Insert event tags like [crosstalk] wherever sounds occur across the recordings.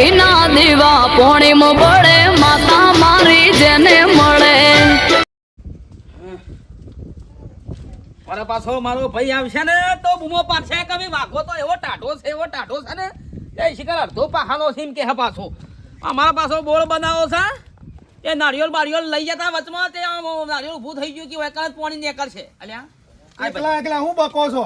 ઘીના દીવા પોણીમ પડે માતા મારી જેને મળે. મારા પાછો મારો ભાઈ આવશે ને તો બૂમો પાડશે કે ભઈ વાઘો તો એવો ટાઢો છે એવો ટાઢો છે ને. એ શિકાર અડધો પાખાનો છે એમ કે હા પાછો. આ મારા પાછો બોળ બનાવો છે એ નારિયેળ બાળિયેર લઈ જતા વચમાં તે આમ નારિયેળ ઊભું થઈ ગયું કે વેકળ પાણી પાણી નીકળશે. અલ્યા એકલા એકલા હું બકો છો?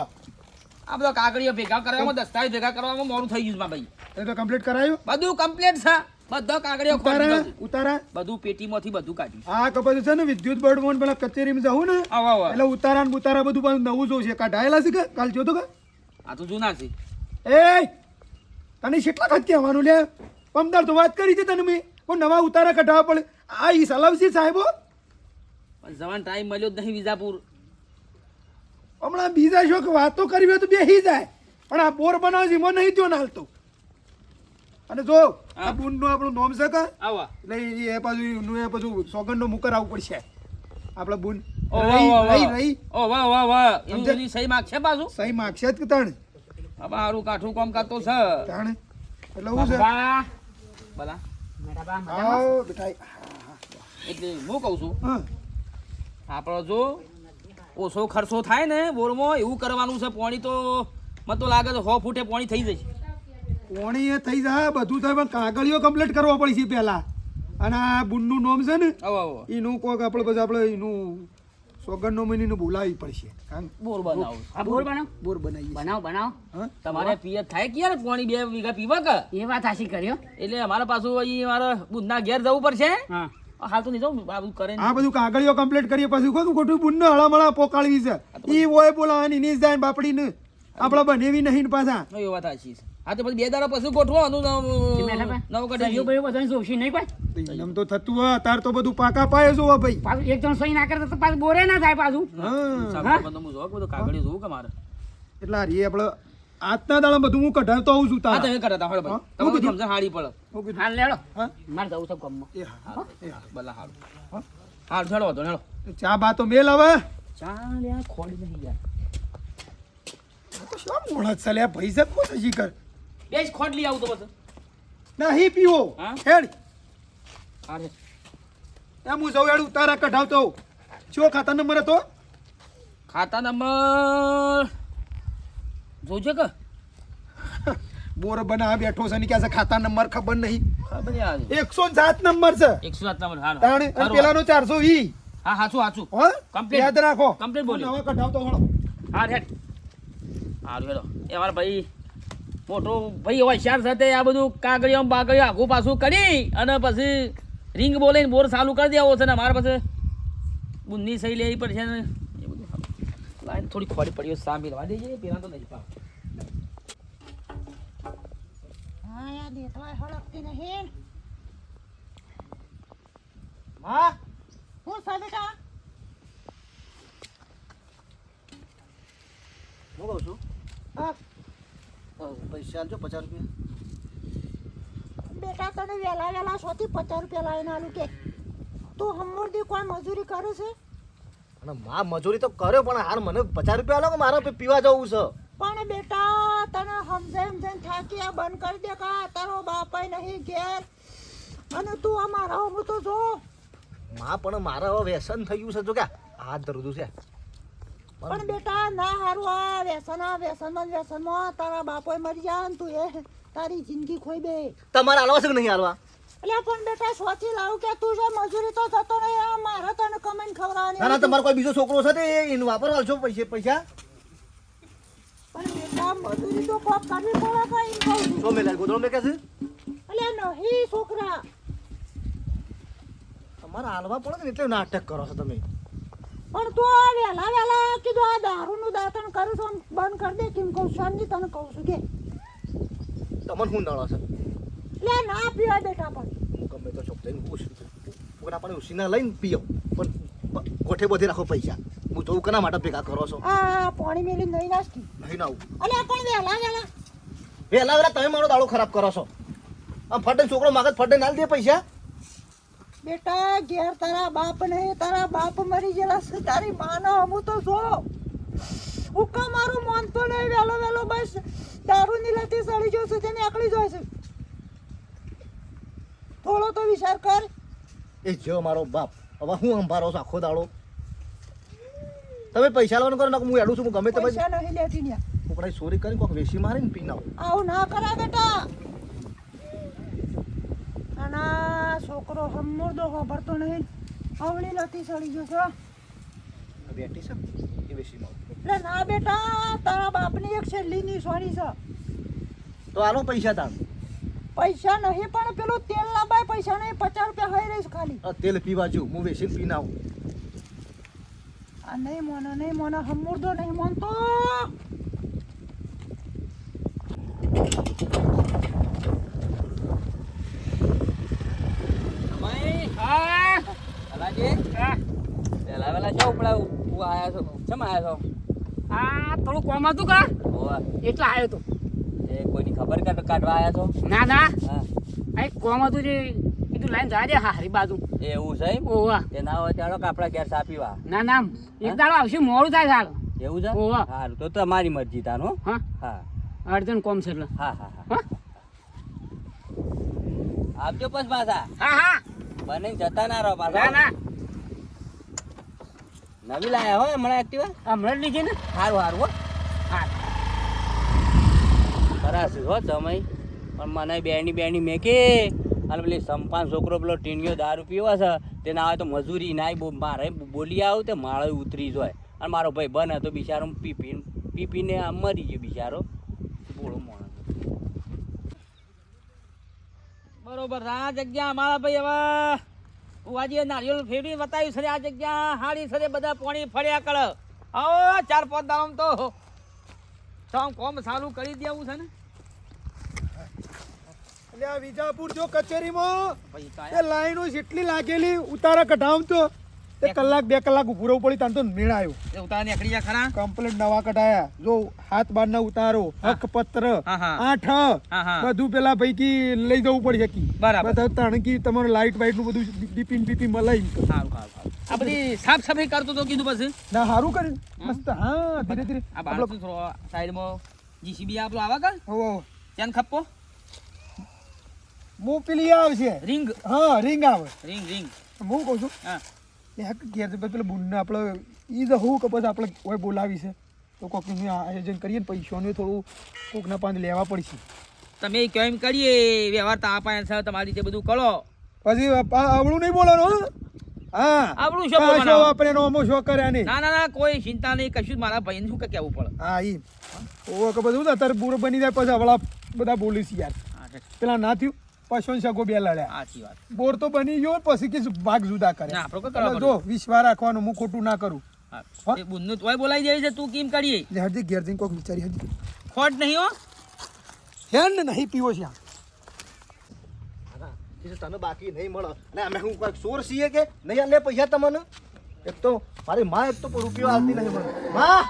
આ બધો કાગળીઓ ભેગા કરવામાં દસ્તાવેજ ભેગા કરવામાં મોડું થઈ ગયું છે ભાઈ. એ તો કમ્પ્લીટ કરાયું? બધું કમ્પ્લીટ છે. બધો કાગળિયો ખોલી ઉતારા ઉતારા. બધું પેટીમાંથી બધું કાઢ્યું. આ કપાસ છે ને વિદ્યુત બોર્ડ મોન પેલા કચેરીમાં જવું ને? આવો આવો. એટલે ઉતારા ને ઉતારા બધું પણ નવું જોશે. કાઢાયેલા છે કે કાલ જોતો કે? આ તો જૂના છે. એ તને કેટલા ખાત કહેવાનું લે? પમદાર તો વાત કરી છે તને મેં. પણ નવા ઉતારા કઢાવવા પડે. આ ઈ સલાવસી સાહેબો પણ જવાન ટાઈમ મળ્યો જ નહીં વિજાપુર. હમણાં બીજા શોખ વાતો કરવી હોય તો બેસી જાય. પણ આ બોર બનાવે છે એમાં નહીં જો ને હાલતો અને જો આ હા. બુનનું આપણું નોમ છે કે? આવા. એટલે એ પાછું નું એ બાજુ સોગંદ નો મુકર આવવું પડશે. આપડે બુન. ઓ વાહ રહી વાહ રહી રહી. ઓ વાહ વાહ વાહ એનું સહી માગશે પાછું? સહી માગશે જ કે તણ? હવે હારું કાઠું કામ કરતો છે. તણ? એટલે હું છે? બાપા. ભલા આવો બેટા એટલે હું કહું છું હા. આપણો જો ઓછો ખર્ચો થાય ને બોરમાં એવું કરવાનું છે પાણી તો મને તો લાગે છે સો ફૂટે પાણી થઈ જશે. પોણી એ થઈ જાય બધું થાય પણ કાગળિયો કમ્પ્લીટ કરવો પડશે પહેલા. અને આ બુનનું નોમ છે ને આવો આવો. એનું કોક આપણે પછી આપણે એનું સોગંદનો મહિનાનું બોલાવી પડશે. કારણ બોર બનાવો. આ બોર બનાવો. બોર બનાવી બનાવો. બનાવો તમારે પિયત થાય કે યાર પોણી બે વીઘા પીવા કે? એ વાત હાસી કર્યો એટલે અમારે પાછું અહીં મારે બુંદના ઘેર જવું પડશે? હા. હાલ તો નહીં જાઉં આ બધું કરે આ બધું કાગળિયો કમ્પ્લીટ કરીએ પછી કોઈ ખોટું બુનનો હળામળા પોકાળવી છે. એ હોય બોલાવાની ની જાય ને બાપડીને. આપણે બનેવી નહીં પાછા. એ વાત હાસી છે. હા તો પછી બે દાડા પછી ગોઠવો આનું તમે નવ- કઢાઈ બધાને જોશી નહીં કોઈ એમ તો થતું હોય તાર તો બધું પાકા પાયે જોવા ભાઈ. પાછું એક જણ સહી ના કરે તો પાછું બોરે ના થાય પાછું. હા. બધું કાગળિયું જોવું કે મારે? એટલે આ રીએ આપણે આજના દાડા બધું હું કઢાવતો આવું છું તારા. તમે કરતા હોય હા? ભાઈ તમે સમજણ હાડી પડે. હું કીધું? હાલ લેડો? મારે જવું છે ગામમાં. એ હા. ભલા હારું હાલ ચડો તો હેડો. ચા બા તો મેલ હવે. ચાલ યાર ખોડી નહીં યાર. તો શું મોડા ચાલ્યા? લ્યા ભાઈ સાહેબ કોણ હજી કર બે જ ખોટ લઈ આવું તો પછી નહીં પીવો? હેડ. હારે. એમ હું જઉં એડું તારા કઢાવતો જો ખાતા નંબર હતો? ખાતા નંબર જોજો કે. [laughs] બોર બના બેઠો છે ને કે ખાતા નંબર ખબર નહીં. એકસો સાત નંબર છે. એકસો સાત નંબર હા તાણે અને પેલાનો ચારસો વી. હા હાચું હાચું. હો? કમ્પ્લીટ યાદ રાખો. કમ્પ્લીટ બોલ્યો. હવે કઢાવતો હળો હા હેડ. હારું હેડો. એ મારા ભાઈ. મોટો ભાઈ હોશિયાર સાથે આ બધું કાગળિયા બાગળિયા આઘું પાછું કરી અને પછી રિંગ બોલીને બોર ચાલુ કરી દેવો છે ને મારા પાસે. બુંદી સહી લેવી પડશે ને. એ બધું લાઈન થોડી ખોડી પડી સા મિલવા દેજે પેલા તો નહીં પાવ હા હા? છે હું કહું છું? હા, અ, પૈસા આપજો પચાસ રૂપિયા? બેટા તને વહેલા વહેલા સોથી પચાસ રૂપિયા લાવીને આલું કે તું હમણાં કોઈ મજૂરી કરે છે? અને મા મજૂરી તો કર્યો પણ હાલ મને પચાસ રૂપિયા આલો કે મારે પીવા જવું છે? પણ બેટા તને સમજે સમજે થાકી આ બંધ કરી દે કા તારો બાપાય નહીં ઘેર. અને તું અમારા હું તો જો. મા પણ મારા વ્યસન થઈ ગયું છે. જો કે હાથ ધરું છે. પણ બેટા ના હારું આ વ્યસન આ વ્યસનમાં વ્યસનમાં તારા બાપોએ મરી જાય ને તું એ. તારી જિંદગી ખોઈ દે તમારે હાલવા છે કે નહીં હાલવા? એટલે પણ બેટા સોચી લાવું કે તું જે મજૂરી તો થતો નહીં. આ મારે તને કમાઈને ખવડાવવાની ના ના તમારો કોઈ બીજો છોકરો છે તે? એનું વાપરવા હાલશો પૈસા પૈસા. પણ બેટા મજૂરી તો કોક કરવી પડે કઈ કહું સો મેલા ગોદડો મેં કે છે એટલે નહીં છોકરા. તમારે હાલવા પડે ને એટલે નાટક કરો છો તમે. પણ તું આ વહેલા વહેલા કીધું આ દારૂનું દાંતણ કરું છું બંધ કરી દે કેમ કહું છું નહીં તને કહું છું કે. તમને શું નડો છે? લે ના પીવા બેટા પણ. હું ગમે તો છોક થઈને પૂછું છોકરા પણ ઉસીના લઈને પીઓ. પણ ગોઠે બધે રાખો પૈસા. હું જોઉં કના માટે ભેગા કરો છો? આ પાણી મેલી નહીં નાખી નહીં ના અને આ પણ વહેલા વહેલા? વહેલા વહેલા તમે મારો દાડો ખરાબ કરો છો. આમ ફટે છોકરો માગત ફટે નાલ દે પૈસા. બેટા ઘેર તારા બાપ ને તારા બાપ મરી ગયેલા છે. તારી માનો હું તો જો. હુક્કા મારું માનતો નહીં વહેલો વહેલો બસ. દારૂ ની લતી સડી જો છે તેને આકડી જાય છે. થોડો તો વિચાર કર. એ જો મારો બાપ હવે હું સંભાળો છું આખો દાડો? તમે પૈસા લેવાનું કરો ને હું એડું છું હું ગમે તે પૈસા નહીં લેતી ને કદાચ ચોરી કરીને કોઈક વેસી મારીને પી નાખું આવું ના કરા બેટા. અને છોકરો હમુરદો ભરતો નહીં. અવળી લતી સડી ગયો છે. બેટી છે? એ વેસી મારું એટલે ના બેટા તારા બાપની એક છેલ્લી નિશાની છે. તો આલો પૈસા તાણ. પૈસા નહીં પણ પેલું તેલ લાવાય પૈસા નહીં પચાસ રૂપિયા હોય રહીશ ખાલી. આ તેલ પીવા જો હું વેસીને પી ના આ નહીં મોનો નહીં મોનો હમુરદો નહીં મોનતો હા હા. વેલા શું ઉપડા હું આયા છો. ચમ આયા છો? આ થોડું કોમ હતું કા? એટલા આવ્યો તો. એ કોઈની ખબર કાઢ- કાઢવા આયા છો? ના ના. આ કોમ હતું જે કીધું લાઈન જા દે હારી બાજુ. એવું છે? ઓવા તે ના હોય ચાલો ઘેર ના ના. એક દાડો આવશે મોડું થાય સાલ. એવું છે? ઓવા. સારું તો તમારી મરજી તાનો હા. હા. અર્જન કોમ છે એટલે. હા હા હા. આવજો બસ પાછા. હા હા. બને જતા ના રહો પાછા. ના નવી લાયા હો હમણાં એક્ટિવા હમણાં લીધી ને? સારું સારું હો. હા. ખરાશ હો સમય. પણ મને બેની બેની મેકી. અને પેલી સંપાન છોકરો પેલો ટીણીયો દારૂ પીવા છે તેને આવે તો મજૂરી નાય બહુ મારે બોલી આવું તે માળો ઉતરી જાય. અને મારો ભાઈ બને તો બિચારો પી પીને આમ મરી ગયો બિચારો. બોલો માણસ બરોબર આ જગ્યા અમારા ભાઈ હવે હું આજે નારિયેળ ફેરવી બતાવ્યું છે આ જગ્યા હાડી છે બધા પાણી ફર્યા કળ. આવો ચાર પાંચ દામ તો તો આમ કોમ સારું કરી દેવું છે ને. એટલે આ વિજાપુર જો કચેરીમાં લાઈનો જેટલી લાગેલી ઉતારા કઢાવતો તે કલાક બે કલાક ઉભું રહેવું પડી તાન તો મેળ એ ઉતારા નીકળી ખરા. કમ્પ્લીટ નવા કઢાયા. જો હાથ બાર ના ઉતારો હક પત્ર. આઠ. બધું પેલા પૈકી લઈ જવું પડશે કી બરાબર. બધા તણકી તમારું લાઈટ વાઈટનું બધું ડીપીન બીપી મલાઈ. આ બધી સાફ સફાઈ કરતો તો કીધું પછી? ના સારું કરી. મસ્ત. હા ધીરે ધીરે. આ થોડો સાઈડમાં જીસીબી આપણું આવા કા હો ત્યાં ખપ્પો? મો પેલી આવશે. રિંગ. હા રિંગ આવે. Ring ring. હું કહું છું હા. ઘેર પેલા બુનને આપણે ઈ તો હું કે પછી આપણે કોઈ બોલાવી છે. તો કોકનું આયોજન કરીએ ને પૈસાનું થોડું કોકના પાંચ લેવા પડશે. તમે કેમ કરીએ? વ્યવહાર તો આપાય છે તમારી રીતે બધું કરો. પછી આવડું નહીં બોલવાનું હા? આવડું શું બોલવાનું? આપણે એનો અમો શો કર્યા નહીં. ના ના ના કોઈ ચિંતા નહીં કશું મારા ભાઈને શું કે કહેવું પડે? હા ઈ. ઓ કે બધું અત્યારે બુરો બની જાય પછી હવળા બધા બોલીશ યાર. પેલા ના થયું. પશુ સગો બે લડ્યા સાચી વાત. બોર તો બની ગયો પછી કે ભાગ જુદા કરે. જો વિશ્વા રાખવાનું હું ખોટું ના કરું. હા. હા. એ બુનનું તોય બોલાઈ જાય છે તું કેમ કરીએ? હરજી ઘેર જઈને કોક વિચારી હજી ખોટ નહીં હો. હેન નહીં પીવો છે આ. હા, એ તો તને બાકી નહીં મળે. અને અમે હું કોઈ ચોર છીએ કે નહીં આલે પૈસા તમને? એક તો મારી માં એક તો રૂપિયો આવતી નહીં મને. માં!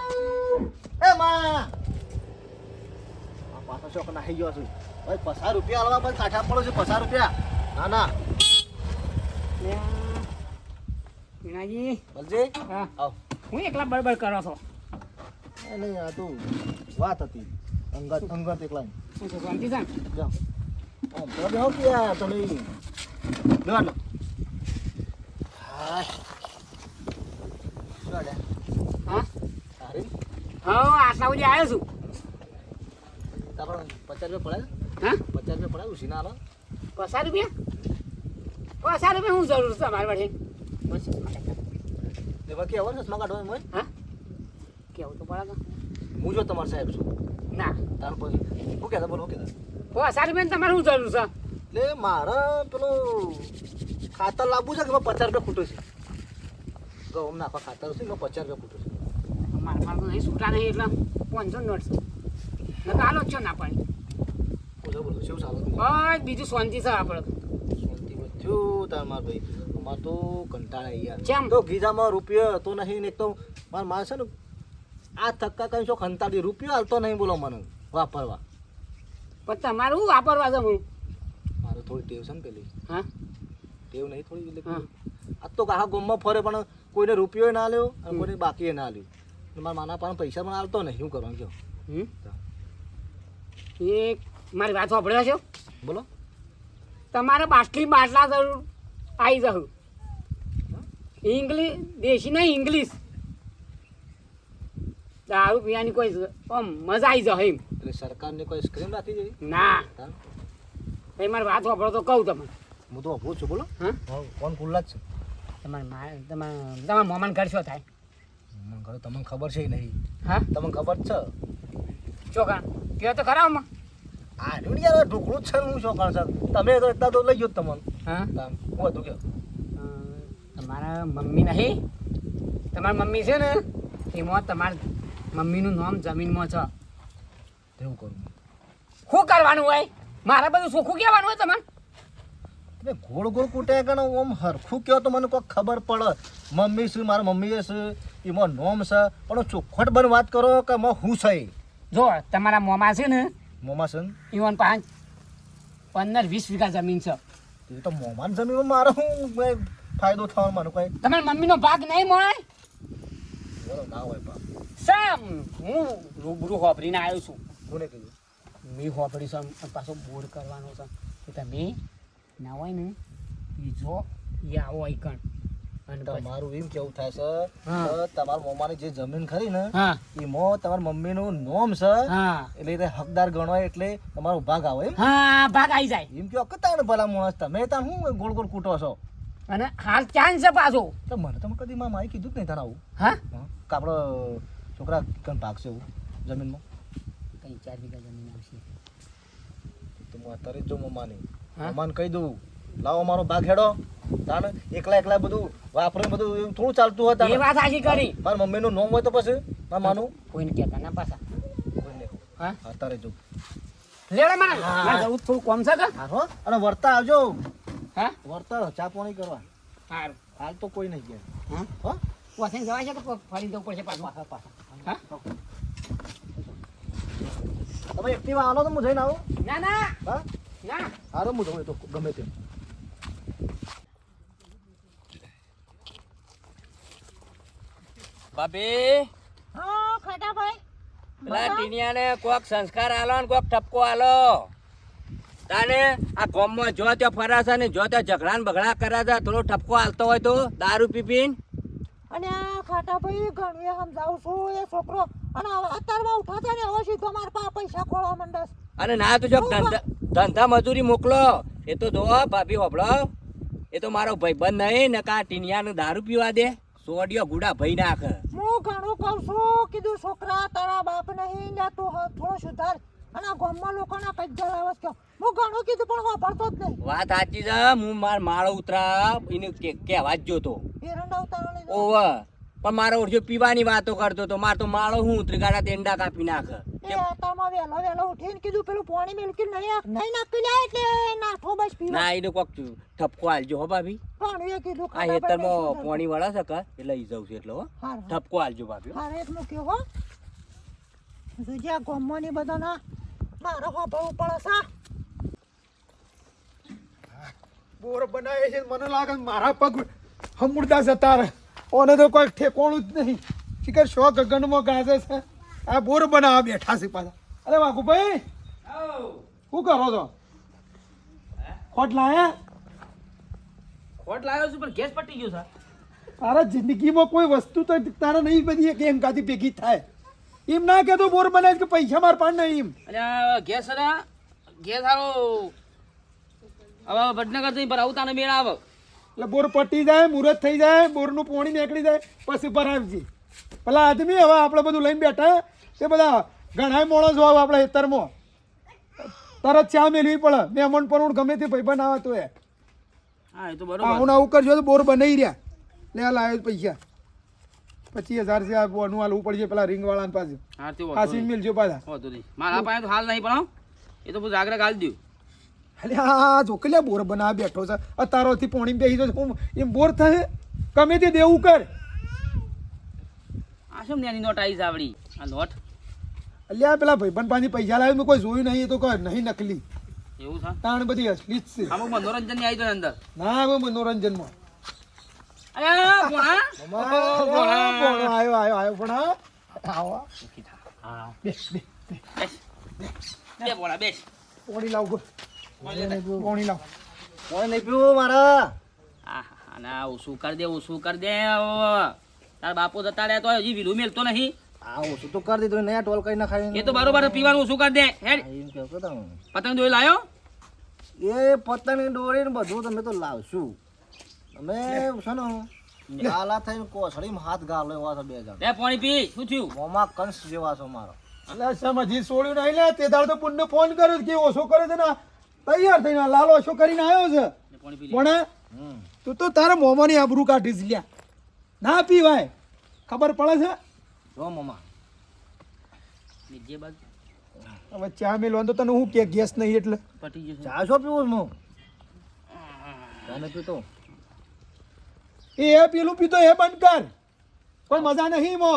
એ માં! આ પાછો શોખ નાહી ગયો છું. ભાઈ પચાસ રૂપિયા આલવા પણ કાઠા પડો છે પચાસ રૂપિયા. ના ના. મીણાજી. બલજે હા. આવ. હું એકલા બળબડ કરો છો? નહીં આ તો વાત હતી. અંગત અંગત એકલા હું તો શાંતિ છે જાઓ. આમ તો બેહો કે આ તમે લેવા લો હા? હા હા આટલા સુધી આવ્યો છું. પચાસ રૂપિયા પડે હા? પચાસ રૂપિયા પડે ઉસીના આલો પચાસ રૂપિયા? પચાસ રૂપિયા હું જરૂર છે મારી પાસે? બસ. કે આવવાનું ચશ્મા કાઢવાનું હોય? હા? કેવું તો પડે હું જો તમારો સાહેબ છું. ના. તાર પછી. હું કહેતા બોલો કહેતા. પચાસ રૂપિયા તમારે શું જરૂર છે? એટલે મારે પેલું ખાતર લાવવું છે કે પચાસ રૂપિયા ખૂટું છે? ઘઉં નાખવા ખાતર છે? પચાસ રૂપિયા ખૂટું છે. મારે મારે તો નહીં છૂટા નહીં એટલે પાંચસો નોટ છે જ છો ના પાડી. બોલો બોલો શું ચાલે બસ બીજું શાંતિ છે આપણે શાંતિ વધ્યું તાર માર ભાઈ. અમાર તો કંટાળા યાર ચેમ? તો ગીજામાં રૂપિયો હતો નહીં ને એક તો માર માર છે ને આ થક્કા કઈ શું ખંતાડી રૂપિયો હાલતો નહીં બોલો મને વાપરવા. પણ તમારે શું વાપરવા છે હું? મારે થોડી ટેવ છે ને પેલી. હા? ટેવ નહીં થોડી એટલે. આ તો આખા ગામમાં ફરે પણ કોઈને રૂપિયો ના લ્યો અને કોઈને બાકી ના લ્યો મારા માના પાસે પૈસા પણ હાલતો નહીં. શું કરવાનું કહો? હમ? મારી વાત સાંભળ્યા છો બોલો. તમારે બાટલી બાટલા જરૂર આવી જવું ઇંગ્લિશ દેશી નહીં ઇંગ્લિશ. દારૂ પીવાની કોઈ મજા આવી જાય એમ. એટલે સરકારને કોઈ સ્ક્રીમ રાખી જેવી ના. ભાઈ મારી વાત વાપરો તો કહું તમને. હું તો અભૂત છું બોલો. હા? કોણ ખુલ્લા જ છે? તમારે મારે તમારે તમારા મોમાન ઘર શું થાય? મને ઘરે તમને ખબર છે નહીં. હા? તમને ખબર છે? ચોકા. કયો તો ખરા આમાં? આ રહ્યું ને યાર ઢોકળું જ છે હું શું કારણ છે? તમે તો એટલા તો લઈ ગયો તમને. હા? હું હતું કે. તમારા મમ્મી નહીં? તમારી મમ્મી છે ને એમાં તમારા મમ્મીનું નામ જમીનમાં છે. એવું કરું શું કરવાનું હોય? મારે બધું સુખું કહેવાનું હોય તમારે તમે ગોળ ગોળ કૂટે કે ઓમ હરખું કહો તો મને કોઈ ખબર પડે. મમ્મી શું મારા મમ્મી છે એમાં નોમ છે. પણ ચોખ્ખટ બન વાત કરો કે માં હું છે જો તમારા મોમાં છે ને મોમા છે ઈવન પાંચ પંદર વીસ વીઘા જમીન છે. એ તો મોમાન જમીનમાં મારો કોઈ ફાયદો થવાનો મને કોઈ? તમારા મમ્મીનો ભાગ નહીં મળે? બોલો ના હોય બા સામ હું રૂબરૂ હોભરીને આવ્યો છું. કોને કીધું? મેં હોભરી છે પાછો બોર કરવાનો છે. કે તમે ના હોય ને બીજો એ આવો આઈકણ તમારું એમ કેવું થાય છે તમારા મોમાની જે જમીન ખરી ને એમાં તમારા મમ્મીનું નોમ છે. એટલે એ હકદાર ગણવાય એટલે તમારો ભાગ આવે હા ભાગ આવી જાય. એમ કહો કે તાણ ભલા માણસ તમે ત્યાં શું ગોળ ગોળ કૂટો છો? અને હાલ ચાન્સ છે પાછો? તો મને તમે કદી મારા એ કીધું જ નહીં તાણ આવું. હા? હા કે આપણો છોકરા કણ ભાગશે એવું જમીનમાં? કઈ ચાર વીઘા જમીન આવશે. તો હું અત્યારે જો મમ્માની? મમ્માને કહી દઉં લાવો મારો ભાગ હેડો તાણ એકલા એકલા બધું વાપરે બધું થોડું ચાલતું હોય એ વાત સાચી કરી. મારા મમ્મીનું નોમ હોય તો પછી મારા માનું. કોઈને કહેતા ના પાછા. કોઈને હા? અત્યારે જો. લેડે મને હા. જવું થોડું કોમ છે કે? હા હો. અને વર્તા આવજો. હા? વર્તા ચા પાણી કરવા. સારું હાલ તો કોઈ નહીં ગયા. હા? હો? વાસણ જવાય છે તો ફરી જવું પડશે પાછું? પાછા પાછા. હા? તમે એક્ટિવા આવો તો હું જઈને આવું. ના ના. હા? ના. હારો હું જવું તો ગમે તેમ. બાપી હા ખાટાભાઈ પેલા ટીનિયાને કોક સંસ્કાર આલો ને કોક ઠપકો આલો. તાને આ કોમમાં જો ત્યાં ફરાશે ને જો ત્યાં ઝઘડા ને બગડા કરે છે થોડો ઠપકો આલતો હોય તો દારૂ પીપીને અને આ ખાટાભાઈ ઘણું સમજાવું છું એ છોકરો અને અત્યારમાં ઉઠાતા ને હવે સીધો મારા પૈસા ખોળવા માંડસ અને ના તો જો ધંધા ધંધા મજૂરી મોકલો. એ તો જો ભાભી હોભળો. એ તો મારો ભાઈબંધ નહીં ને કા ટીનિયાને દારૂ પીવા દે. સોડિયો ગુડા ભાઈ નાખે. હું ઘણું કહું છું કીધું છોકરા તારા બાપ નહીં ને તું થોડો સુધાર. અને આ ગામમાં લોકોના કઈ જલાવસ કહો હું ઘણું કીધું પણ વાપરતો જ નહીં. વાત સાચી છે હું માર માળો ઉતરા એને કહેવા જ જોતો એરંડા ઉતારો ઓવ પણ મારો ઓળખ્યો પીવાની વાતો કરતો તો માર તો માળો હું ઉતરી ગાડા તેંડા કાપી નાખે. ઉઠીને કીધું પેલું પાણી મેલકી નહીં નહીં નાખી લે એટલે નાઠો બસ પીવા. ના એને કોક ઠપકો આલજો હો ભાભી. ઘણું એ કીધું આ હેતરમાં સુધાર. પોણી વળે એટલે ઈ જવું છે એટલે હો. ઠપકો આલજો ભાભી હો. હારે એક મૂક્યો હો. જોજે આ ગામમાંની બધાના મારે પડે છે. બોર બનાવે છે મને લાગે મારા પગ હમુડતા જતા રહે ઓને તો કોઈ ઠેકોણું જ નહીં. શિકર શો ગગનમાં ગાજે છે? આ બોર બનાવવા બેઠા છે પાછા. અરે વાઘુભાઈ શું કરો છો? ખોટ લાયા? ખોટ લાવ્યો છું પણ ગેસ પટી ગયો છે. તારા જિંદગીમાં કોઈ વસ્તુ તો તારે નહીં બધી કે એમ કાથી ભેગી થાય. એમ ના કે તો બોર બનાવે કે પૈસા માર પાડ નહીં એમ. અરે ગેસ અરે ગેસ હારો. હવે વડનગર જઈ પર આવું તાને મેળ આવે. એટલે બોર પટી જાય મુહૂર્ત થઈ જાય બોરનું પોણી નીકળી જાય પછી ભરાવજી પેલા આદમી હવે આપણે બધું લઈને બેઠા તે બધા ઘણા મોણસ હોય આપણે હેતરમાં તરત ચા મેળવી પડે મહેમાન પણ ગમે તે ભાઈ આવે તો એ. હું આવું આવું કરજો તો બોર બનાવી રહ્યા. લે લાવ્યો પૈસા. પચીસ હજાર છે આનું હાલવું પડશે પેલા રિંગ વાળાને પાસે હા આ વાંધો સીમ નહીં. મિલજો પાછા. મારા પાસે તો હાલ નહીં પણ એ તો બધું આગ્રહ હાલ દઉં અલે આ જોકલ્યા બોર બના બેઠો છે. અતારોથી પોણી બેસી જો હું એમ બોર થશે ગમે તે દેવું કર. આ શું નાની નોટ આવી જાવડી આ નોટ? અલ્યા પેલા ભાઈબંધ પાસે પૈસા લાવ્યો મેં કોઈ જોયું નહીં એ તો કહે નહીં નકલી. એવું છે? તાણ બધી અસલી જ છે. અમુક મનોરંજનની આવી તો અંદર. ના હવે મનોરંજનમાં. અરે ભોણા. આવ્યો આવ્યો આવ્યો પણ આવો. બેસ બેસ બેસ. બેસ. બેસ બેસ બેસ. પોણી લાવ. ગો પોણી લાવ કોઈ નહીં પીવું મારા. આહા, ના ઓછું કરી દે ઓછું કરી દે તાર બાપુ જતા રહ્યા તો હજી વિલું મેલતો નહીં. આ ઓછું તો કરી દીધું નયા ટોલ કરી નાખાઈ એ તો બરોબર પીવાનું ઓછું કરી દે. હેડ. પતંગ દોઈ લાયો? એ પતંગ દોરી ને બધું તમે તો લાવશું. તમે છે ને ગાલા થઈને કોસડીમાં હાથ ગાલો એવા છો બે જણ. લે પાણી પી. શું થયું? મોમાં કંસ જેવા છો મારો એટલે સમજી છોડ્યું નહીં લે તે દાડ તો પુણ્ય ફોન કર્યો કે ઓછો કરે છે ને તૈયાર થઈને લાલો ઓછો કરીને આવ્યો છે? પાણી પી લે. પણ તું તો તારા મોમાની આબરૂ કાઢીશ લ્યા. ના પીવાય. ખબર પડે છે? જો મોમા. જે હવે ચા મેલવાનું તો તને હું કે ગેસ નહીં એટલે? પટી જશે. ચા છો પીવું હું તને પીતો. એ પેલું પીતો એ બંધ કર. કોઈ મજા નહીં મો.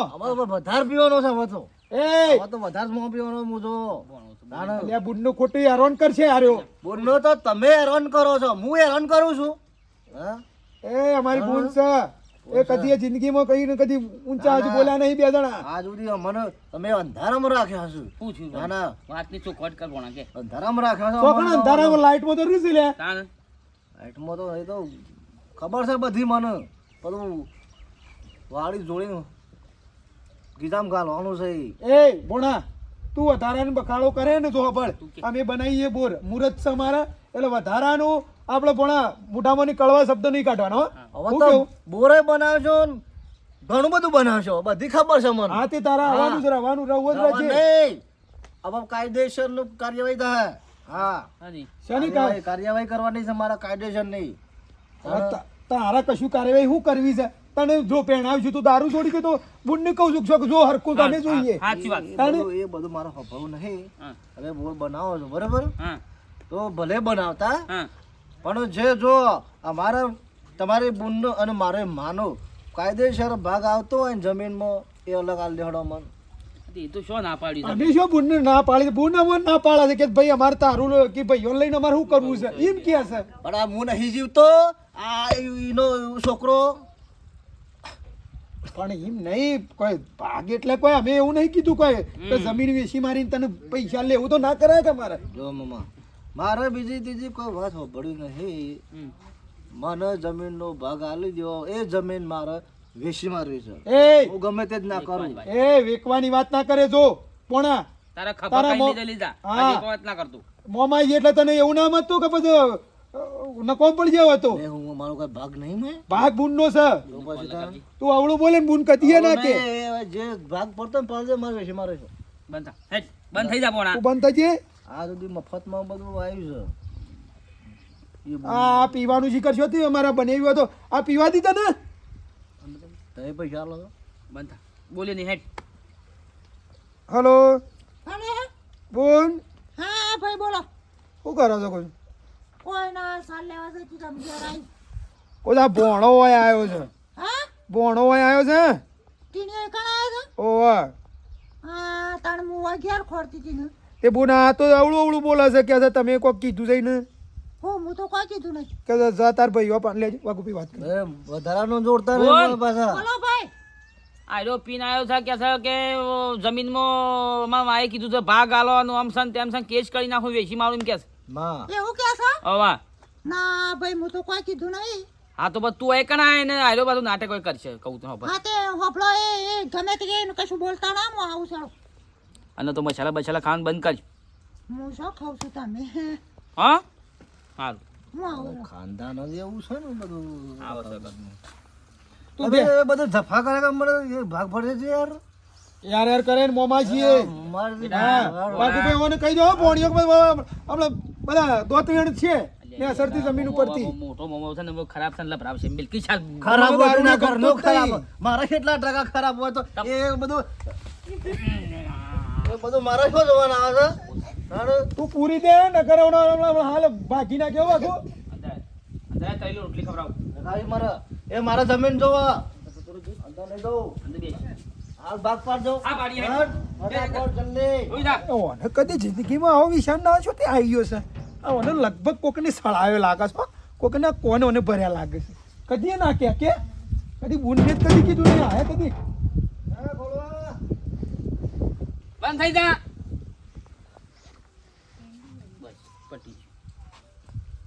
વધારે પીવાનો છે હવે તો. એ તો વધારે મોં પીવાનો હું જો. તાણે અલ્યા બુડનું હેરાન કરશે આર્યો બુડનો તો તમે હેરાન કરો છો. હું હેરાન કરું છું. હા? એ અમારી ભૂલ છે. એ કદી એ જિંદગીમાં કઈ ને કદી ઊંચા બોલ્યા નહીં બે જણા. આજ સુધી મને તમે અંધારામાં રાખ્યા છો થયું? ના ના. વાતની ચોખવટ કર કે? અંધારામાં રાખ્યા છો ચોકણા અંધારામાં લાઈટમાં તો રીસી લે. તાણ? લાઈટમાં તો એ તો ખબર છે બધી મને. પેલું વાળી જોડીને ગીધામ ગાલવાનું છે. એ ભોણા તું વધારાનો બખાડો કરે ને તો ખબર અમે બનાવીએ બોર. મુરત છે અમારા. એટલે વધારાનું આપણે ભોણા મોઢામાં કળવા શબ્દ નહીં કાઢવાનો હો. હવે તો બોરે બનાવશો ઘણું બધું બનાવશો. બધી ખબર છે મને. હા તે તારા આવવાનું જ રહેવાનું રહું જ હવે હવે કાયદેસરનું કાર્યવાહી થાય. હા. શેની કાર્યવાહી કાર્યવાહી કરવાની છે મારા કાયદેસર નહીં તારા કશું કાર્યવાહી શું કરવી છે? તને જો પહેણાવ્યું છું તો દારૂ છોડી ગયો તો બુનને કહું છું કે જો હરકો તને જોઈએ. સાચી વાત. એ બધું એ બધું મારો સ્વભાવ નહીં. હવે બોર બનાવો છો બરાબર? તો ભલે બનાવતા પણ જે જો અમારે તમારી બુનનો અને મારે માનો કાયદેસર ભાગ આવતો હોય ને જમીનમાં એ અલગ આલ દેહડો મન. તો શું ના પાડ્યું અમે શું બુનને ના પાડી? બુન અમને ના પાડે છે કે ભાઈ અમારે તારું કે ભાઈઓ લઈને અમારે શું કરવું છે? એમ કે છે. પણ આ હું નહીં જીવતો આ એનો છોકરો પણ એમ નહીં કોઈ ભાગ એટલે કોઈ અમે એવું નહીં કીધું કોઈ કે જમીન વેચી મારીને તને પૈસા લેવું તો ના કરાય કે મારે જો મમ્મા મારે બીજી ત્રીજી કોઈ વાત સાંભળી નહીં. મને જમીનનો ભાગ આલી દો એ જમીન મારે વેચી મારવી છે. એ! હું ગમે તે જ ના કરું. એ વેકવાની વાત ના કરે જો. પોણા તારા ખબર કઈ લીધા આ વાત ના કરતું. મોમાઈ એટલે તને એવું નામ હતું કે પછી અ, નકોમ પડી જાવ હતો હું મારો કોઈ ભાગ નહીં મે. ભાગ બુનનો છે. તો તું આવડું બોલે ને બુન કતીએ ના કે જે ભાગ પડતો ને પડે મારે છે મારે છે. બંધ હેડ બંધ થઈ જા પોણા. તું બંધ થજે. આ સુધી મફતમાં બધું આવ્યું છે. આ પીવાનું જીકર છો તું અમારા બનાવ્યું હતો આ પીવા દીધા ને? તય પૈસા લો બંધ બોલે બોલી નહીં હેટ હલો. બોન હા ભાઈ બોલો. શું કરો છો કોઈ? કોઈ ના સાલ લેવા જતી તમે ઘેર આવી. ભોણો હોય આવ્યો છે. હા? ભોણો હોય આવ્યો છે? ટીણીએ કણ આવ્યો ઓવા છો? હા તાણ હું આ ઘેર ખોરતી હતી ને. તે બોન આ તો અવળું અવળું બોલે છે કે છે તમે કોક કીધું જઈને હો હું તો કોઈ કીધું નહીં. કે છે, જા તાર ભાઈઓ પણ લેજો વાગુપી વાત કરી. એ વધારાનો જોડતા. નહીં પાછા. બોલો ભાઈ. આયરો પીન આવ્યો છે કે છે કે જમીનમાં માં માએ કીધું છે ભાગ આલો આમ સન તેમ સન કેસ કરી નાખું વેચી મારું એમ કે છે. માં. એવું કે છે? ના ભાઈ હું તો કોઈ કીધું નહીં. હા તો તું એક ને આયલો બધું નાટક કોઈ કરશે કહું તો હા તે હોપળો એ એ ગમે તે એનું કશું બોલતા ના હું આવું છું અને તો મસાલા બસાલા ખાવાનું બંધ કર હું શું ખાઉં છું તમે? હા? સારું. ખાનદાન જ એવું છે ને બધું. આવો તો હવે બધું જફા કરે કે મને એ ભાગ પડે છે યાર? યાર યાર કરે ને મોમા છીએ મારે હા. ઓને કહી દો ભોણિયો કે આપણે બધા દોત વેણ છે ને સરતી જમીન ઉપરથી. મોટો મોમો છે ને ખરાબ છે ને છે. મિલકી છે ખરાબ વાળું ના ઘર નો ખરાબ મારા કેટલા ટકા ખરાબ હોય તો એ બધું એ બધું મારા શું જોવાના આવે છે? તું પૂરી દે ને કરાવનો હાલ ભાગી નાખ્યો વાગો અંદર અંદર તૈલો રોટલી ખવડાવ. રાઈ મારા એ મારા જમીન જોવા. અંદર લઈ દઉં અંદર બેસ. હાલ ભાગ પાડજો હા, પાડીએ. હટ, જલ્દી. ઓને કદી જિંદગીમાં આવો વિશાળ ના છો તે આવી ગયો છે. ઓને લગભગ કોકને સળાયો લાગે છે. કોકને કોને ઓને ભર્યા લાગે છે. કદી ના કે કે? કદી બુનને કદી કીધું નહીં આયા કદી? બંધ થઈ જા. બસ પટી ગયું.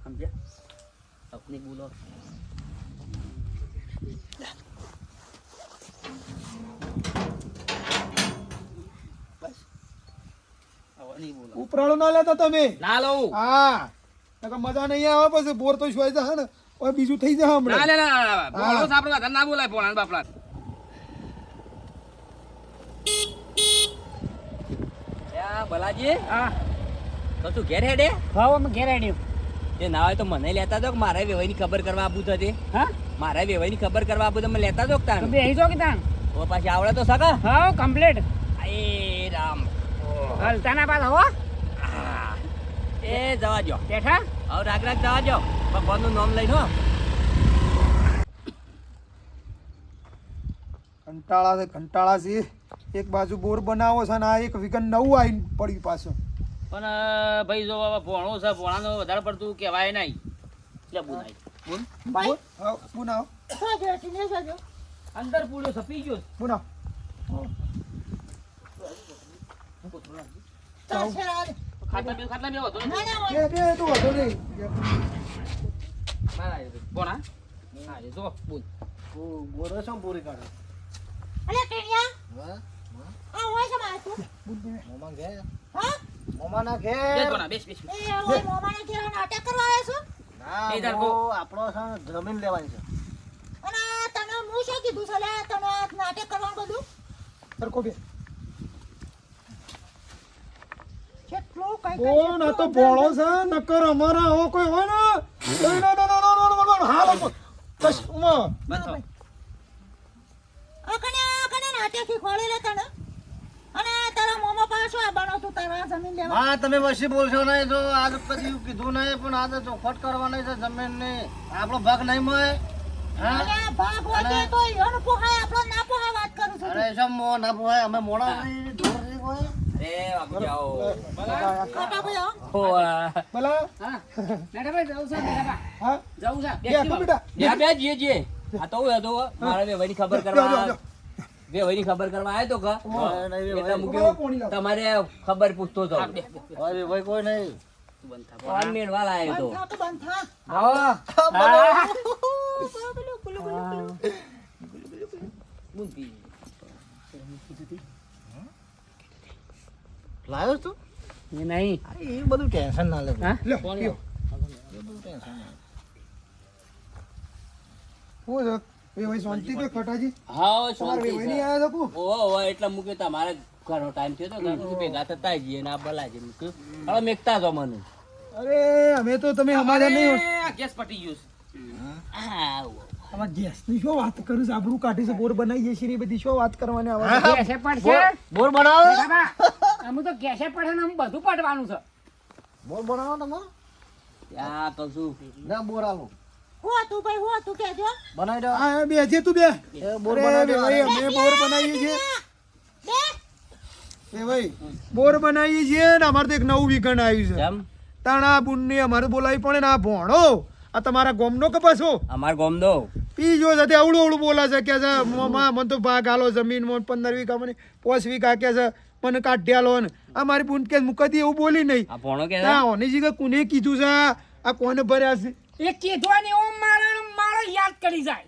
સમજ્યા? નહીં બોલો હવે નહીં બોલો ઉપરાળો ના લેતા તમે? ના લઉં. હા. મજા નહીં આવે પછી બોર તો શોય જશે ને. ઓય બીજું થઈ જશે હમણાં. ના ના, ના બોલો સાપડો વધારે ના બોલાય પોણા બાપડા યા બલાજી? હા. તો તું ઘેર હેડે? હા અમે ઘેર આડ્યું એ ના હોય તો મને લેતા દો કે મારે વેવાઈની ખબર કરવા આપું તો તે? હા? મારે વેવાઈની ખબર કરવા આપું તો મને લેતા દો કે તો તાણ બેહી જો કે તાન ઓ પાછી આવડે તો સકા હા કમ્પ્લીટ એ રામ હલતાના પાસ હો. એ જવા જો બેઠા? હવે રાગ રાગ જવા દો ભગવાનનું નામ લઈ હો. કંટાળા છે કંટાળા છે. એક બાજુ બોર બનાવો છે અને આ એક વિઘન નવું આવીને પડ્યું પાછું. પણ ભાઈ જો બાબા ભોણો છે ભોણાનો વધારે પડતું કહેવાય નહીં. એટલે બુન બોલ બુન? હા બનાવો સાજો અંદર પૂડ્યો છે પી ગયો. બુન રાજ ખાટલા બે ખાટલા બે હતો કરવા છું આપણો જમીન લેવાની છે અને તને હું શું કીધું છે લે નાટક કરવાનું બધું સરખો બે કેટલું કઈ કઈ ઓ તો ભોળો છે નકર અમારા આવો કોઈ હોય ને? તો નો હાલો. આ આ અને તારા મોમાં પાછો આ તું તારા જમીન લેવા. હા તમે વસી બોલશો નહીં જો આજ પછી કીધું નહીં પણ આજે ચોખવટ કરવાની છે જમીનની આપણો ભાગ નહીં મળે. હા? ભાગ હોય તો ઈવન પોહાય આપણો ના પોહાય વાત કરું છું અરે મો ના પોહાય? અમે મોડા ખબર કરવા જો. ખબર કરવા આવ્યો તો એટલે હોય. તમારે ખબર પૂછતો હતો કોઈ નહીં પાંચ મેળવા વાળા આવ્યો તો હા પેલું, પેલું, પેલું, પેલું. બુંદી. લાવ્યો તું? એ નહીં. એ બધું ટેન્શન ના લે. લ્યો પીઓ. છે? એ ભાઈ શાંતિ કે ખટાજી? હા શાંતિ વેવાઈ નહીં છે. આવ્યા તો કુ ઓહો, ઓહો, એટલે મૂક્યું તમારે ઘણો ટાઈમ થયો તો ઘણું ભેગા થતા જઈએ ને બલાજી મૂક્યું. હવે મેકતા જો મને અરે અમે તો તમે અમારા નહીં ગેસ પટી ગયો છે. આમાં ગેસની શું વાત કરું છું? આબરૂ કાઢી છે બોર બનાવીએ છીએ બધી શું વાત કરવાની આવે બોર બનાવો? અમુ તો ગેસે પડે ને અમ બધું પડવાનું છે. બોર બનાવો તમે? ત્યાં તો ના બોર આલો. હું ભાઈ હું બનાવી દો. હા બે જે તું બે. બોર બનાવી ભાઈ અમે બોર બનાવીએ છીએ. એ ભાઈ બોર બનાવીએ છીએ ને અમારે તો એક નવું વિકન આવ્યું છે. એમ તાણા બુનની અમારે બોલાવી પડે ને આ ભોણો. આ તમારા ગોમનો કપાસો અમાર ગોમદો પીજો સાથે અવળું અવળું બોલા છે કે છે મોમાં મને તો ભાગ હાલો જમીનમાં પંદર વીઘા મને પોસ વીઘા કે છે. મને કાઢ્યા લો ને. આ મારી પૂન કે હું કદી એવું બોલી નહીં. આ ભોણો કે ના ઓનેજી કે કોને કીધું છે? આ કોને ભર્યા છે? એ કીધું ને એવું મારે મારો યાદ કરી જાય.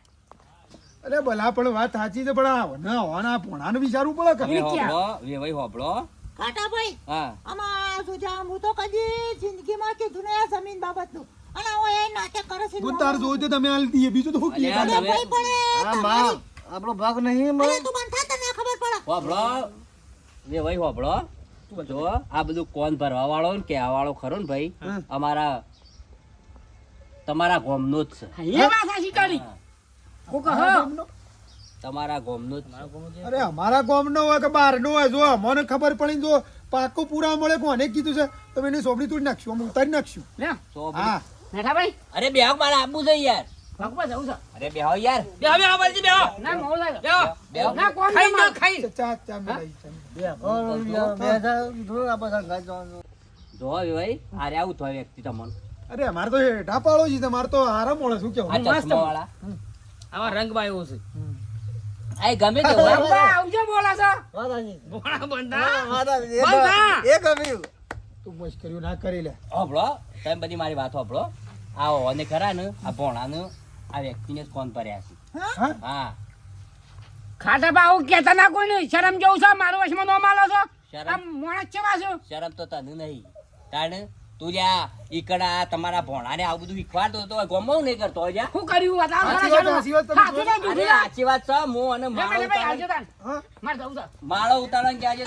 અરે ભલા પણ વાત સાચી છે પણ આ ના હોના પોણાનું વિચારવું પડે કે? હવે હોભળો વેવાઈ હોભળો. કાટા ભાઈ હા. આમાં સુજા હું તો કદી જિંદગીમાં કીધું ને આ જમીન બાબતનું. અને હું એ નાટક કરે છે હું તાર જોઈ તો તમે આલ દીએ બીજું તો હું કીએ ભાઈ પણ આપણો ભાગ નહીં મને તો બંધ તને ખબર પડે. હોભળો વેવાઈ હોભળો. જો આ બધું કોણ ભરવા વાળો ને કેવા વાળો ખરો ને ભાઈ. અમારા તમારા ગોમનો જ છે. હા, એ વાત સાચી કરી. કોક હ તમારા ગોમનો જ અરે અમારા ગોમનો હોય કે બહારનો હોય જો મને ખબર પડી જો પાકો પૂરા મળે કોને કીધું છે. તમે એની સોબડી તોડી નાખશું અમે ઉતારી નાખશું. લે હા. ભાઈ અરે બે મારે આપવું છે યાર. ભગવા જવું છે. અરે બેહો યાર. બેહો બેહો બલજી બેહો. ના મોં લાગે. બેહો. ના કોણ ખાઈ તમારે? ખાઈ. ચા ચા મિલાઈ ચા મિલાઈ. બે ઘર, બે હજાર, થોડું આપણે જવાનું. જો વેવાઈ આરે આવું તો વ્યક્તિ તમને. અરે અમારે તો હેઠા પાડો છે તમારે તો આરામ મળે શું આ ચશ્મા વાળા. આવા રંગ બાયો છે. આ ગમે તે હોય. આવજો બોલા છો. વાત સાચી. બંધા. વાત બંધા. એ ગમ્યું. તું બસ કર્યું ના કરી લે. હોભળો તમે બધી મારી વાત હોભળો આ ઓને ખરા ને આ ભોણાને. આ વ્યક્તિને જ કોણ કર્યા છે. હા? હા. ખાટા બા આવું કેતા ના કોઈ નહીં શરમ જેવું છો? મારું વશમાં નો માલો છો? શરમ? મોણસ છો? શરમ તો તને નહીં. તાણ? તું જા ઈકડા તમારા ભોણાને આવું બધું શીખવાડતો તો ગમો નહીં કરતો જા. શું કર્યું? વાત, સાચી વાત છે? હું અને. હા. માળો ઉતારણ કે આજે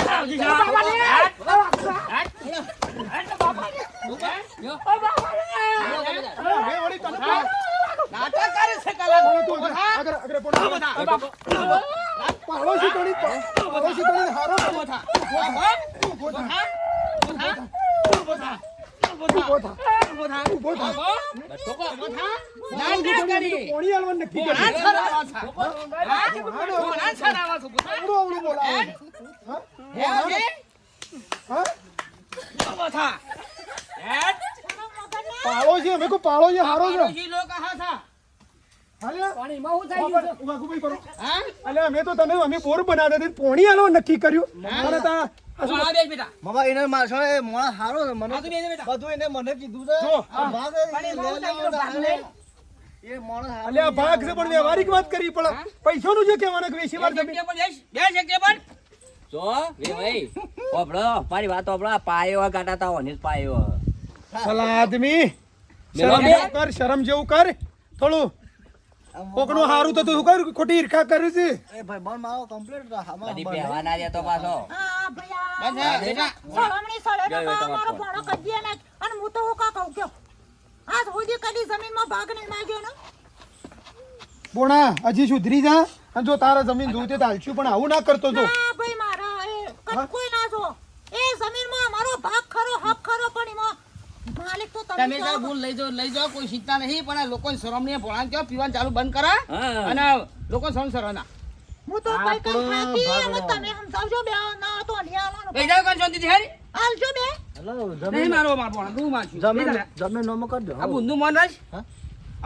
બાપા નાટક કરે છે કલા તું આગળ, આગળ, આગળ, પાડોશી તોડી, પાડોશી તોડીને હારો કરો. ઊભો થા. ઊભો છરાવા છે. મેં આ પાળો છે. હારો છે. પાડોશી લોકો હા થા. અમે તો તને અમે બોર બનાવતા હતી પોણી આલો નક્કી કર્યું. અને તા આ શું- આ બેસ બેટા. મામા એને મારશો એ મોણા હારો છે મને આ તું બેસ બેટા. બધું એને મને કીધું છે. જો, ભાગ છે પણ વ્યવહારિક વાત કરી પણ પૈસાનું જે કહેવાનું કે વાર જગ્યા જો ભાઈ ઓપડો મારી વાત ઓપડો પાયો કાટા તા ઓને પાયો. સલા આદમી. શરમ જેવું કર શરમ જેવું કર. થોડું કોકનું હારું તો તું કર? ખોટી ઈર્ખા કરી છે. એ ભાઈ બોલ મારો કમ્પ્લીટ કદી પહેવા ના રહેતો પાછો. હા ભૈયા. બસ બેટા. સળમણી સળે તો મારો ભણો કજીએ ને અને હું તો હું કા કહું કે આ સુધી કદી જમીનમાં ભાગ નહીં માંગ્યો ને. બોણા હજી સુધરી જા. અને જો તારા જમીન જોઈતી તો હાલશું પણ આવું ના કરતો જો ના ભાઈ મારા એ કટકોઈ ના જો. એ જમીનમાં અમારો ભાગ ખરો હક ખરો પણ એમાં માલિક તો તમે તમે ભૂલ લઈ જાઓ લઈ જાઓ કોઈ ચિંતા નહીં પણ આ લોકોને શરમ નહીં ભોળાને કહો પીવાનું ચાલુ બંધ કરા. અને લોકો શરમ શરમના હું તો કઈ કઈ ખાતી એમ તમે સમજાવજો બે ના તો નહીં લઈ જાઓ કાન શાંતિથી હેરી હાલજો બે. હેલો જમીન મારો માર ભોળા તું મારશું જમીન જમીન નોમો કરી દો આ બુંદુ મોન રાખ.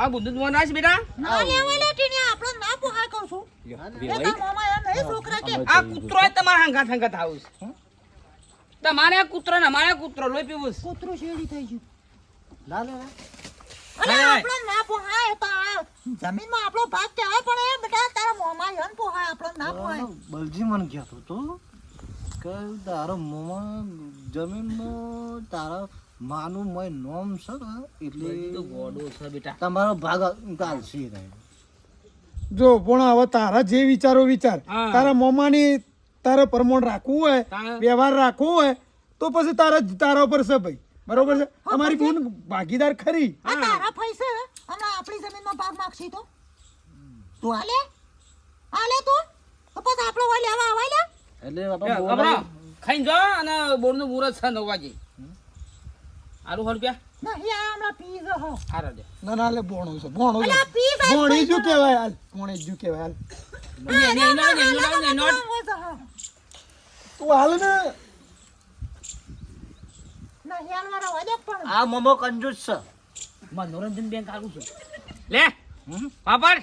આ બુંદુ મોન રાખ બેટા. ના લેવાય લે ટીણી આપણે ના પોહાય કહું છું. એ ભાઈ. મામા એમ નહીં છોકરા કે આ કૂતરો તમારા હંગાત હંગાત આવું છે તમારે આ કૂતરો ને અમારે કૂતરો લોહી પીવું. કૂતરું શેરડી થઈ ગયું. લા લે અરે. આપણો ના પોહાય તો આ જમીનમાં આપણો ભાગ કહેવાય પણ એ બેટા તારા મોંમાં યન પોહાય આપણો ના પોહાય. બલજી મન કહેતો તો કે તારો મોમાં જમીનમાં તારા માનું મય નોમ છે એટલે તો ગોડો છે બેટા. તમારો ભાગ ચાલશે રહે જો પણ હવે તારા જે વિચારો વિચાર. તારા મોમાની તારે પ્રમાણ રાખવું હોય વ્યવહાર રાખવો હોય તો પછી તારા તારા ઉપર છે ભાઈ. બરોબર છે? અમારી બેન ભાગીદાર ખરી. આ તારા પૈસે હમણાં આપણી જમીનમાં ભાગ માગશી તો? તું આલે હાલે તું? તો પછી આપણો વાલે આવા આવા લે એટલે બાપા ગભરાવ. જો અને બોરનું મુહૂર્ત છે નવ વાગે. આલુ સો રૂપિયા? ના આ હમણાં પીઝ હો. હારો દે ના ના લે બોણો છે બોણો છે. બોણી જો આ કહેવાય? હાલ બોણી જો કહેવાય? હાલ. તું હાલ ને આ મમો કંજૂસ છે. મનોરંજન બેંક આલું છું. લે પાપડ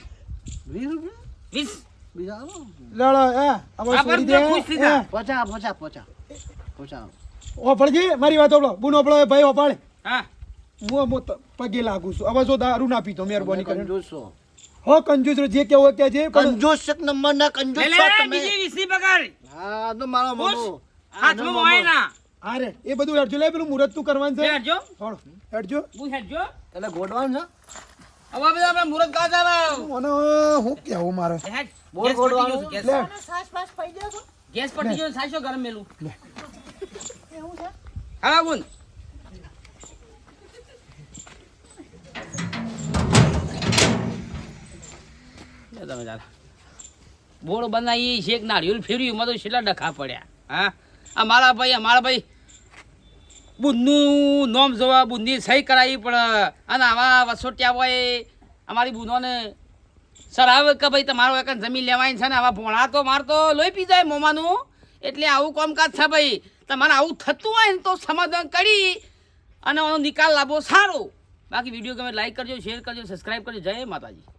વીસ રૂપિયા? વીસ. બીજા લડો એ હવે આ છોડી પર દે. તો ખુશ થઈ જા. એ, પચા પચા પચા. પચા. ઓફળજી મારી વાત બુન ભાઈ હા પગે લાગુ છું. હવે જો દારૂ ના પીતો મહેરબાની કરીને. કંજૂસ છો. હો કંજૂસ જે કેવો કે છે કંજૂસ એક નંબર ના કંજૂસ છો તમે. બીજી વીસની પગાર હા તો મારો મમો હાથમાં મોય ના અરે એ બધું હેડજો લે પેલું મુહૂર્ત તું કરવાનું છે. હેડજો. થોડો હેડજો. હું હેડજો. એટલે ગોડવાનું છે? હવે બધા આપણે મુહૂર્ત કા જાવ મને હું કેવું મારે? હેડ. બોલ ગેસ. લે. સાસ પાસ પડી ગેસ પડી ગયો સાસો ગરમ મેલું. એવું છે? હા ગુણ તમે. બોળ બનાવી શેક નાળિયેર ફેર્યું એમાં તો છેલ્લા ડખા પડ્યા. હા? આ મારા ભાઈ મારા ભાઈ. બુનનું નોમ જોવા બુનની સહી કરાવી, પણ અને આવા વસોટ્યા હોય, અમારી બુનોને સરાવે કે ભાઈ તમારો એક જમીન લેવાય છે ને, આવા ભોણા તો માર તો લોહી પી જાય મોમાનું. એટલે આવું કામકાજ છે ભાઈ. તમારે આવું થતું હોય ને તો સમાધાન કરી અને આનો નિકાલ લાવવો સારો. બાકી વીડિયો ગમે લાઈક કરજો શેર કરજો સબસ્ક્રાઈબ કરજો. જય માતાજી.